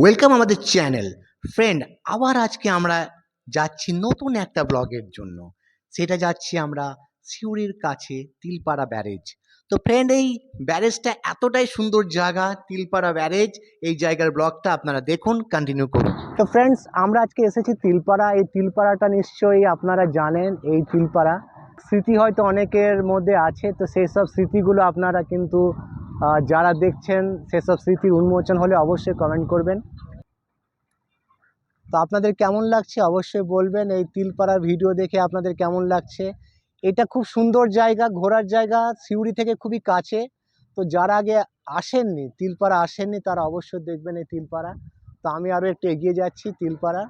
Welcome আমাদের channel friend আবার আজকে আমরা যাচ্ছি নতুন একটা ব্লগের জন্য। সেটা যাচ্ছি আমরা সিউড়ির কাছে তিলপাড়া ব্যারেজ। তো ফ্রেন্ড এই ব্যারেজটা এতটাই সুন্দর জায়গা, তিলপাড়া ব্যারেজ, এই জায়গার ব্লগটা আপনারা দেখুন কন্টিনিউ করুন। তো ফ্রেন্ডস আমরা আজকে এসেছি তিলপাড়া। এই তিলপাড়াটা নিশ্চয়ই আপনারা জানেন, এই তিলপাড়া। স্মৃতি হয়তো অনেকের মধ্যে আছে, তো সেই সব স্মৃতিগুলো আপনারা কিন্তু যারা দেখছেন সেসব স্মৃতির উন্মোচন হলে অবশ্যই কমেন্ট করবেন। তো আপনাদের কেমন লাগছে অবশ্যই বলবেন। এই তিলপাড়ার ভিডিও দেখে আপনাদের কেমন লাগছে? এটা খুব সুন্দর জায়গা, ঘোরার জায়গা, সিউড়ি থেকে খুবই কাছে। তো যারা আগে আসেননি, তিলপাড়া আসেননি, তারা অবশ্যই দেখবেন এই তিলপাড়া। তো আমি আরও একটু এগিয়ে যাচ্ছি তিলপাড়া।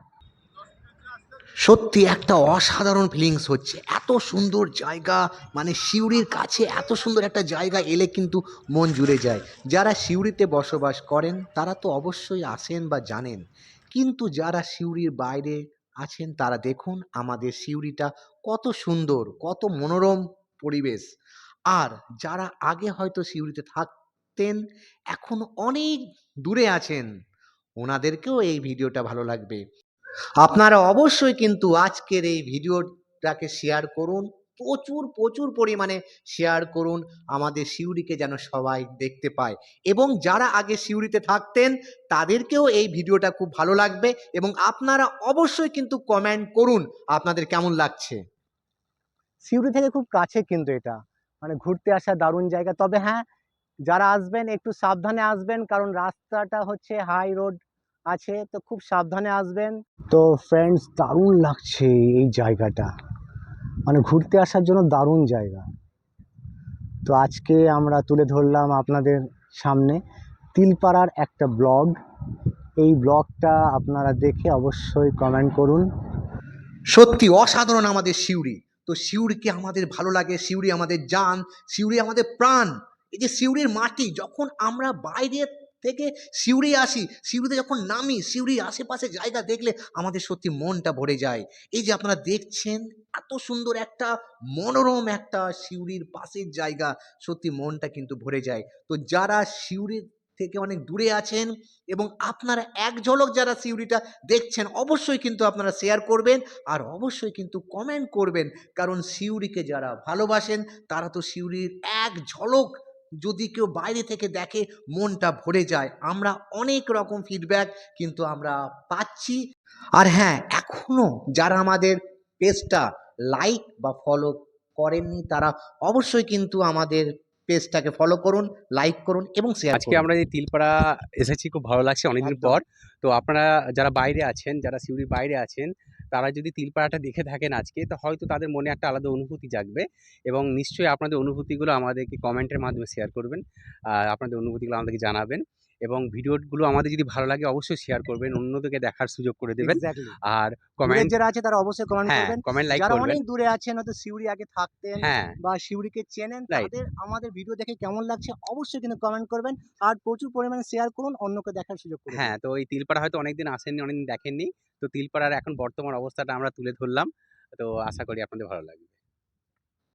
সত্যি একটা অসাধারণ ফিলিংস হচ্ছে। এত সুন্দর জায়গা মানে সিউড়ির কাছে এত সুন্দর একটা জায়গা এলে কিন্তু মন জুড়ে যায়। যারা সিউড়িতে বসবাস করেন, তারা তো অবশ্যই আসেন বা জানেন। কিন্তু যারা সিউড়ির বাইরে আছেন, তারা দেখুন আমাদের সিউড়িটা কত সুন্দর, কত মনোরম পরিবেশ। আর যারা আগে হয়তো সিউড়িতে থাকতেন, এখন অনেক দূরে আছেন, ওনাদেরকেও এই ভিডিওটা ভালো লাগবে। আপনারা অবশ্যই কিন্তু আজকের এই ভিডিওটাকে শেয়ার করুন, প্রচুর প্রচুর পরিমাণে শেয়ার করুন, আমাদের সিউড়িকে যেন সবাই দেখতে পায়। এবং যারা আগে সিউড়িতে থাকতেন, তাদেরকেও এই ভিডিওটা খুব ভালো লাগবে এবং আপনারা অবশ্যই কিন্তু কমেন্ট করুন, আপনাদের কেমন লাগছে? সিউড়ি থেকে খুব কাছে কিন্তু এটা। মানে ঘুরতে আসা দারুণ জায়গা। তবে হ্যাঁ যারা আসবেন, একটু সাবধানে আসবেন, কারণ রাস্তাটা হচ্ছে হাই রোড আছে তো খুব সাবধানে আসবেন। তো ফ্রেন্ডস দারুণ লাগছে এই জায়গাটা। মানে ঘুরতে আসার জন্য দারুণ জায়গা। তো আজকে আমরা তুলে ধরলাম আপনাদের সামনে তিলপাড়ার একটা ব্লগ। এই ব্লগটা আপনারা দেখে অবশ্যই কমেন্ট করুন। সত্যি অসাধারণ আমাদের সিউড়ি। তো সিউড়িকে আমাদের ভালো লাগে? সিউড়ি আমাদের যান সিউড়ি আমাদের প্রাণ। এই যে সিউড়ির মাটি যখন আমরা বাইরে থেকে সিউড়ি আসি, সিউড়িতে যখন নামি, সিউড়ির আশেপাশে জায়গা দেখলে আমাদের সত্যি মনটা ভরে যায়। এই যে আপনারা দেখছেন, এত সুন্দর একটা মনোরম একটা সিউড়ির পাশের জায়গা, সত্যি মনটা কিন্তু ভরে যায়। তো যারা সিউড়ির থেকে অনেক দূরে আছেন এবং আপনারা এক ঝলক যারা সিউড়িটা দেখছেন, অবশ্যই কিন্তু আপনারা শেয়ার করবেন আর অবশ্যই কিন্তু কমেন্ট করবেন। কারণ সিউড়িকে যারা ভালোবাসেন, তারা তো সিউড়ির এক ঝলক যদি কেউ বাইরে থেকে দেখে মনটা ভরে যায় আমরা অনেক রকম ফিডব্যাক কিন্তু আমরা পাচ্ছি। আর হ্যাঁ এখনও যারা আমাদের পেজটা লাইক বা ফলো করেননি তারা অবশ্যই কিন্তু আমাদের পেজটাকে ফলো করুন লাইক করুন এবং শেয়ার আজকে আমরা এই তিলপাড়া এসেছি খুব ভালো লাগছে অনেকদিন পর। তো আপনারা যারা বাইরে আছেন যারা সিউড়ির বাইরে আছেন তারা যদি তিলপাড়াটা দেখে থাকেন আজকে, তো হয়তো তাদের মনে একটা আলাদা অনুভূতি জাগবে এবং নিশ্চয়ই আপনাদের অনুভূতিগুলো আমাদেরকে কমেন্টের মাধ্যমে শেয়ার করবেন। আর আপনাদের অনুভূতিগুলো আমাদেরকে জানাবেন। এবং ভিডিওগুলো আমাদের যদি ভালো লাগে অবশ্যই শেয়ার করবেন অন্যদেরকে দেখার সুযোগ করে দেবেন। আর কমেন্ট যারা আছে তারা অবশ্যই কমেন্ট হ্যাঁ করবেন। কমেন্ট লাইক যারা করবেন। অনেক দূরে আছেন হয়তো সিউড়ি আগে থাকতেন হ্যাঁ। বা শিউরিকে চেনেন. তাদের আমাদের ভিডিও দেখে কেমন লাগছে অবশ্যই কিন্তু কমেন্ট করবেন। আর প্রচুর পরিমাণে শেয়ার করুন অন্যকে দেখার সুযোগ করে দিন। হ্যাঁ তো এই তিলপাড়া হয়তো অনেকদিন আসেননি অনেকদিন দেখেননি। তো তিলপাড়ার এখন বর্তমান অবস্থাটা আমরা তুলে ধরলাম। তো আশা করি আপনাদের ভালো লাগবে।